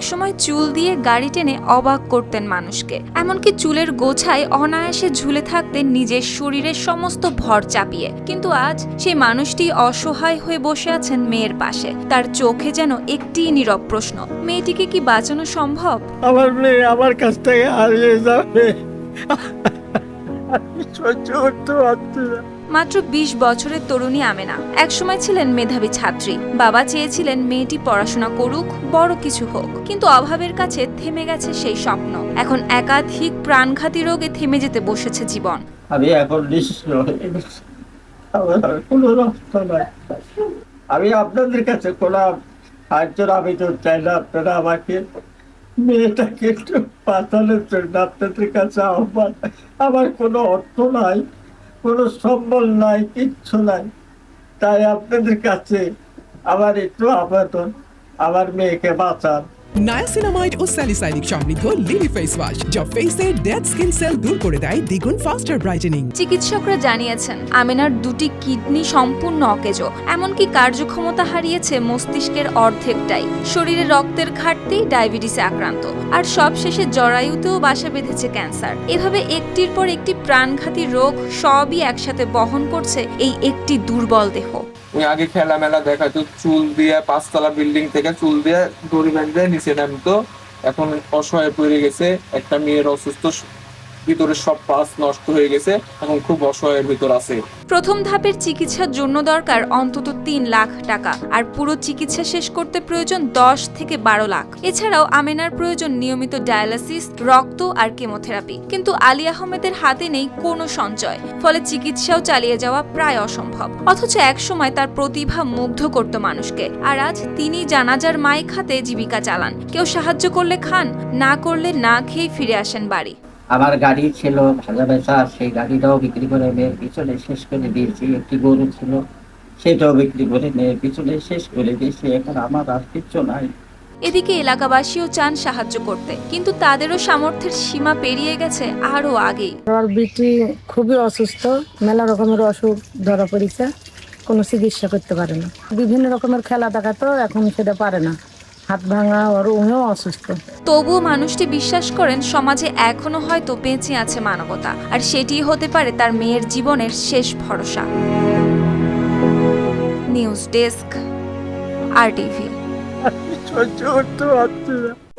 একসময় চুল দিয়ে গাড়ি টেনে অবাক করতেন মানুষকে। এমনকি চুলের গোছায় অনায়াসে ঝুলে থাকতেন নিজের শরীরের সমস্ত ভর চাপিয়ে। কিন্তু আজ সেই মানুষটি অসহায় হয়ে বসে আছেন মেয়ের পাশে। তার চোখে যেন একটি নীরব প্রশ্ন, মেয়েটিকে কি বাঁচানো সম্ভব? আমার মেয়ে আমার কাছ থেকে হারিয়ে যাবে। মাত্র ২০ বছরের তরুণী আমেনা। একসময় ছিলেন মেধাবী ছাত্রী। বাবা চেয়েছিলেন মেয়েটি পড়াশোনা করুক, বড় কিছু হোক। কিন্তু অভাবের কাছে থেমে গেছে সেই স্বপ্ন। এখন একাধিক প্রাণঘাতী রোগে থেমে যেতে বসেছে জীবন। আমি এখন আমি আপনাদের কাছে কোনো সাহায্যের আবেদন চাই না। আপনারা আমাকে মেয়েটাকে একটু বাঁচানোর জন্য আপনাদের কাছে আহ্বান আমার কোনো অর্থ নাই, কোনো সম্বল নাই, কিচ্ছু নাই। তাই আপনাদের কাছে আমার একটু আবেদন, আমার মেয়েকে বাঁচান। নায়াসিনামাইড ও স্যালিসাইনিক সমৃদ্ধ লিলি ফেস ওয়াশ, যা ফেসের ডেড স্কিন সেল দূর করে দেয় দ্বিগুণ ফাস্টার ব্রাইটেনিং চিকিৎসকরা জানিয়েছেন, আমেনার দুটি কিডনি সম্পূর্ণ অকেজো, এমনকি কার্যক্ষমতা হারিয়েছে মস্তিষ্কের অর্ধেকটাই। শরীরে রক্তের ঘাটতি ডায়াবেটিসে আক্রান্ত, আর সবশেষে জরায়ুতেও বাসা বেঁধেছে ক্যান্সার। এভাবে একটির পর একটি প্রাণঘাতী রোগ সবই একসাথে বহন করছে এই একটি দুর্বল দেহ। ওই আগে খেলা মেলা দেখাতো চুল দিয়ে পাঁচতলা বিল্ডিং থেকে চুল দিয়ে দড়ি বেঁধে নিচে নামতো। এখন অসহায় পড়ে গেছে, একটা মেয়ের অসুস্থ ভিতরে সব পাস নষ্ট হয়ে গেছে এখন খুব অসহায়ের ভিতর আছে। প্রথম ধাপের চিকিৎসার জন্য দরকার অন্তত তিন লাখ টাকা আর পুরো চিকিৎসা শেষ করতে প্রয়োজন দশ থেকে বারো লাখ। এছাড়াও আমেনার প্রয়োজন নিয়মিত ডায়ালিসিস, রক্ত আর কেমোথেরাপি। কিন্তু আলী আহমেদের হাতে নেই কোনো সঞ্চয়, ফলে চিকিৎসাও চালিয়ে যাওয়া প্রায় অসম্ভব। অথচ একসময় তার প্রতিভা মুগ্ধ করত মানুষকে। আর আজ তিনি জানাজার মাইক হাতে জীবিকা চালান। কেউ সাহায্য করলে খান, না করলে না খেয়ে ফিরে আসেন বাড়ি। আমার গাড়ি ছিল ভাজা বেচা সেই গাড়িটাও বিক্রি করে মেয়ের পিছনে শেষ করে দিয়েছি। একটি গরু ছিল সেটাও বিক্রি করে মেয়ের পিছনে শেষ করে দিয়েছি। এখন আমার আর কিচ্ছু নাই। এদিকে এলাকাবাসীও চান সাহায্য করতে কিন্তু তাদেরও সামর্থ্যের সীমা পেরিয়ে গেছে আরও আগেই। আমার বেটি খুবই অসুস্থ মেলা রকমের অসুখ ধরা পড়েছে কোনো চিকিৎসা করতে পারে না। বিভিন্ন রকমের খেলা দেখাতো এখন সেটা পারে না। হাত ভাঙা আর উনিও অসুস্থ। তবুও মানুষটি বিশ্বাস করেন সমাজে এখনও হয়তো বেঁচে আছে মানবতা আর সেটিই হতে পারে তার মেয়ের জীবনের শেষ ভরসা। নিউজ ডেস্ক আর টিভি। সহ্য করতে পারছি না।